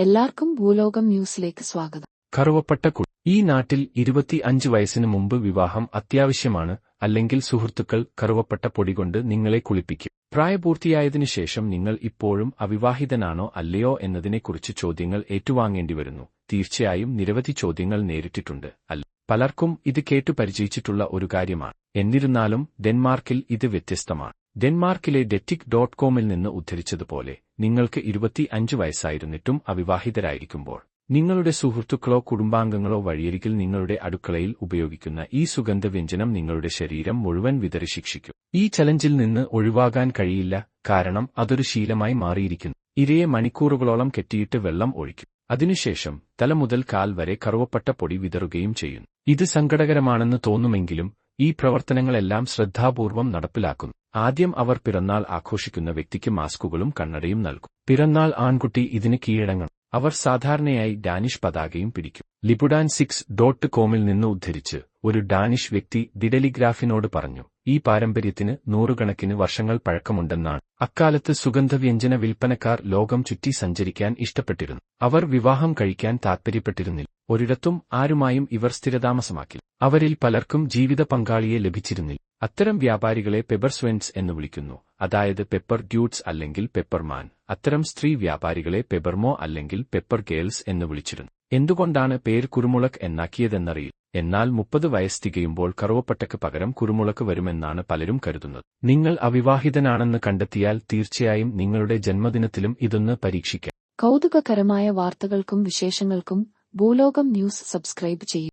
എല്ലാവർക്കും ഭൂലോകം ന്യൂസിലേക്ക് സ്വാഗതം. കറുവപ്പെട്ട കുട്ടി. ഈ നാട്ടിൽ ഇരുപത്തി അഞ്ച് വയസ്സിന് മുമ്പ് വിവാഹം അത്യാവശ്യമാണ്. അല്ലെങ്കിൽ സുഹൃത്തുക്കൾ കറുവപ്പട്ട പൊടികൊണ്ട് നിങ്ങളെ കുളിപ്പിക്കും. പ്രായപൂർത്തിയായതിനു ശേഷം നിങ്ങൾ ഇപ്പോഴും അവിവാഹിതനാണോ അല്ലയോ എന്നതിനെക്കുറിച്ച് ചോദ്യങ്ങൾ ഏറ്റുവാങ്ങേണ്ടി വരുന്നു. തീർച്ചയായും നിരവധി ചോദ്യങ്ങൾ നേരിട്ടിട്ടുണ്ട്. അല്ല പലർക്കും ഇത് കേട്ടു പരിചയിച്ചിട്ടുള്ള ഒരു കാര്യമാണ്. എന്നിരുന്നാലും ഡെൻമാർക്കിൽ ഇത് വ്യത്യസ്തമാണ്. ഡെൻമാർക്കിലെ ഡെറ്റിക് ഡോട്ട് കോമിൽ നിന്ന് ഉദ്ധരിച്ചതുപോലെ നിങ്ങൾക്ക് ഇരുപത്തി അഞ്ച് വയസ്സായിരുന്നിട്ടും അവിവാഹിതരായിരിക്കുമ്പോൾ നിങ്ങളുടെ സുഹൃത്തുക്കളോ കുടുംബാംഗങ്ങളോ വഴിയരികിൽ നിങ്ങളുടെ അടുക്കളയിൽ ഉപയോഗിക്കുന്ന ഈ സുഗന്ധവ്യഞ്ജനം നിങ്ങളുടെ ശരീരം മുഴുവൻ വിതറി ശിക്ഷിക്കും. ഈ ചലഞ്ചിൽ നിന്ന് ഒഴിവാകാൻ കഴിയില്ല കാരണം അതൊരു ശീലമായി മാറിയിരിക്കുന്നു. ഇരയെ മണിക്കൂറുകളോളം കെട്ടിയിട്ട് വെള്ളം ഒഴിക്കും. അതിനുശേഷം തല മുതൽ കാൽ വരെ കറുവപ്പട്ട പൊടി വിതറുകയും ചെയ്യുന്നു. ഇത് സങ്കടകരമാണെന്ന് തോന്നുമെങ്കിലും ഈ പ്രവർത്തനങ്ങളെല്ലാം ശ്രദ്ധാപൂർവം നടപ്പിലാക്കുന്നു. ആദ്യം അവർ പിറന്നാൾ ആഘോഷിക്കുന്ന വ്യക്തിക്ക് മാസ്കുകളും കണ്ണടയും നൽകും. പിറന്നാൾ ആൺകുട്ടി ഇതിന് കീഴടങ്ങണം. അവർ സാധാരണയായി ഡാനിഷ് പതാകയും പിടിക്കും. ലിപുഡാൻ സിക്സ് ഡോട്ട് കോമിൽ നിന്ന് ഉദ്ധരിച്ച് ഒരു ഡാനിഷ് വ്യക്തി ഡിഡലിഗ്രാഫിനോട് പറഞ്ഞു ഈ പാരമ്പര്യത്തിന് നൂറുകണക്കിന് വർഷങ്ങൾ പഴക്കമുണ്ടെന്നാണ്. അക്കാലത്ത് സുഗന്ധവ്യഞ്ജന വിൽപ്പനക്കാർ ലോകം ചുറ്റി സഞ്ചരിക്കാൻ ഇഷ്ടപ്പെട്ടിരുന്നു. അവർ വിവാഹം കഴിക്കാൻ താൽപ്പര്യപ്പെട്ടിരുന്നില്ല ഒരിടത്തും ആരുമായും ഇവർ സ്ഥിരതാമസമാക്കി അവരിൽ പലർക്കും ജീവിത പങ്കാളിയെ ലഭിച്ചിരുന്നില്ല. അത്തരം വ്യാപാരികളെ പെപ്പർ സ്വെൻസ് എന്ന് വിളിക്കുന്നു. അതായത് പെപ്പർ ഡ്യൂട്ട്സ് അല്ലെങ്കിൽ പെപ്പർമാൻ അത്തരം സ്ത്രീ വ്യാപാരികളെ പെപ്പർമോ അല്ലെങ്കിൽ പെപ്പർ ഗേൾസ് എന്ന് വിളിച്ചിരുന്നു. എന്തുകൊണ്ടാണ് പേര് കുരുമുളക് എന്നാക്കിയതെന്നറിയില്ല. എന്നാൽ മുപ്പത് വയസ്സ് തികയുമ്പോൾ കറുവപ്പട്ടയ്ക്ക് പകരം കുരുമുളക് വരുമെന്നാണ് പലരും കരുതുന്നത്. നിങ്ങൾ അവിവാഹിതനാണെന്ന് കണ്ടെത്തിയാൽ തീർച്ചയായും നിങ്ങളുടെ ജന്മദിനത്തിലും ഇതൊന്ന് പരീക്ഷിക്കാം. കൗതുകകരമായ വാർത്തകൾക്കും വിശേഷങ്ങൾക്കും ഭൂലോകം ന്യൂസ് സബ്സ്ക്രൈബ് ചെയ്യൂ.